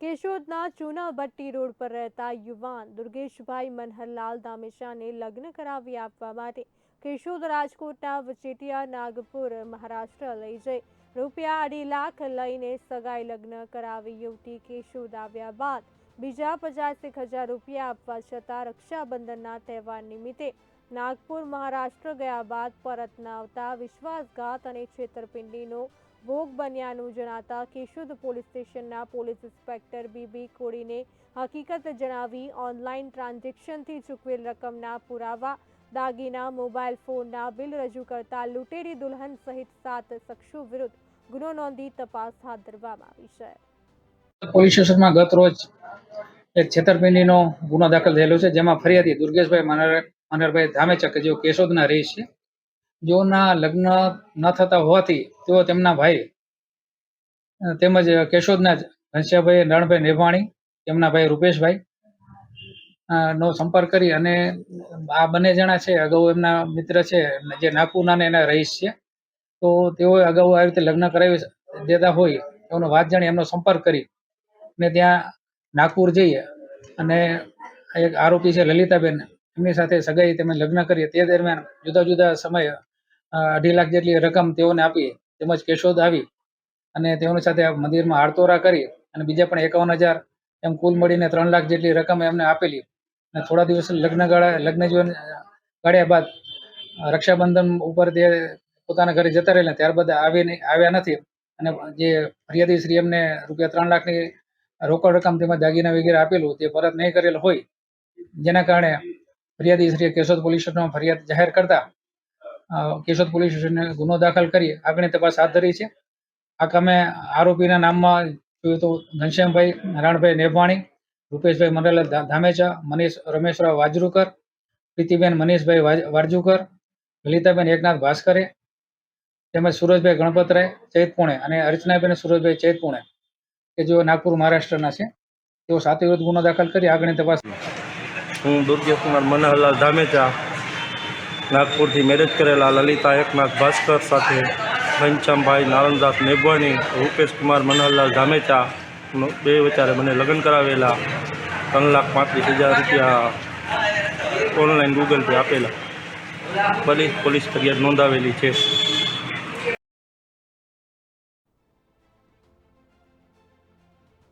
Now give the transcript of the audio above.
કેશોદના ચૂનાભટ્ટી road પર રહેતા યુવાન દુર્ગેશભાઈ મનહરલાલ દામેશાને લગ્ન કરાવી આપવા માટે કેશોદ રાજકોટના વચેટિયા નાગપુર મહારાષ્ટ્ર લઈ જઈ. રૂપિયા અઢી લાખ લઈને સગાઈ લગ્ન કરાવી યુવતી કેશોદ આવ્યા બાદ બીજા પચાસેક હજાર રૂપિયા આપવા છતાં રક્ષાબંધનના તહેવાર નિમિત્તે નાગપુર મહારાષ્ટ્ર ગયા બાદ પરત ન આવતા વિશ્વાસઘાત અને છેતરપિંડીનો ભોગ બન્યાનું જણાતા કેશોદ પોલીસ સ્ટેશનના પોલીસ ઇન્સ્પેક્ટર બીબી કોડીને હકીકત જણાવી ઓનલાઈન ટ્રાન્ઝેક્શનથી ચૂકવેલ રકમના પુરાવા, દાગીના, મોબાઈલ ફોનના બિલ રજૂ કરતા લૂંટેરી દુલ્હન સહિત સાત શખ્સો વિરુદ્ધ ગુનો નોંધી તપાસ હાથ ધરવામાં આવી છે. પોલીસ સ્ટેશનમાં ગત રોજ એક છેતરપિંડીનો ગુનો દાખલ થયેલો છે, જેમાં ફરિયાદી દુર્ગેશભાઈ મનર, મનરભાઈ ધામેચક, જેઓ કેશોદના રહે છે, જેઓના લગ્ન ન થતા હોવાથી તેઓ તેમના ભાઈ, તેમજ કેશોદના જ ઘનશ્યાભાઈ રણભાઈ નેભાણી, તેમના ભાઈ રૂપેશભાઈ નો સંપર્ક કરી અને આ બંને જણા છે, અગાઉ એમના મિત્ર છે જે નાકુનાને એના રહીશ છે, તો તેઓએ અગાઉ આવી રીતે લગ્ન કરાવી દેતા હોય એમનો વાત જાણી એમનો સંપર્ક કરી ને ત્યાં નાગપુર જઈએ. અને એક આરોપી છે લલિતાબેન. એમની સાથે સગાઈ તેમજ લગ્ન કરીએ. તે દરમિયાન જુદા જુદા સમયે અઢી લાખ જેટલી રકમ તેઓને આપી, તેમજ કેશોદ આવી અને તેઓની સાથે મંદિરમાં આરતોરા કરી અને બીજા પણ એકાવન હજાર એમ કુલ મળીને ત્રણ લાખ જેટલી રકમ એમને આપેલી. અને થોડા દિવસ લગ્ન ગાળા, લગ્ન જીવન ગાળ્યા બાદ, રક્ષાબંધન ઉપર તે પોતાના ઘરે જતા રહેલા. ત્યારબાદ આવી નહીં- આવ્યા નથી. અને જે ફરિયાદી શ્રી એમને રૂપિયા ત્રણ લાખની રોકડ રકમ તેમજ દાગીના વગેરે આપેલું, તે પરત નહીં કરેલ હોય, જેના કારણે ફરિયાદી શ્રીએ કેશોદ પોલીસ સ્ટેશનમાં ફરિયાદ જાહેર કરતા કેશોદ પોલીસ સ્ટેશને ગુનો દાખલ કરી આગળની તપાસ હાથ ધરી છે. આ કામે આરોપીના નામમાં જોઈએ તો ઘનશ્યામભાઈ, નારાયણભાઈ નેભાણી, રૂપેશભાઈ મંડલ ધામેચા, મનીષ, રમેશરાવ વાજરુકર, પ્રીતિબેન મનીષભાઈ વારજુકર, લલિતાબેન એકનાથ ભાસ્કરે, તેમજ સુરજભાઈ ગણપતરાય ચૈતપુણે અને અર્ચનાબેન સુરજભાઈ ચૈત પુણે. કે જેઓ નાગપુર મહારાષ્ટ્રના છે, તેઓ સાથે વિરુદ્ધ ગુનો દાખલ કરી આગળની તપાસ હું દુર્ગેશકુમાર મનહરલાલ ધામેચા, નાગપુરથી મેરેજ કરેલા લલિતા એકનાથ ભાસ્કર સાથે ઘનશ્યામભાઈ નારણદાસ મેઘવાણી, રૂપેશ કુમાર મનહરલાલ ધામેચા બે વિચારે મને લગ્ન કરાવેલા ત્રણ લાખ પાંત્રીસ હજાર રૂપિયા ઓનલાઈન ગૂગલ પે આપેલા. પોલીસ પોલીસ ફરિયાદ નોંધાવેલી છે.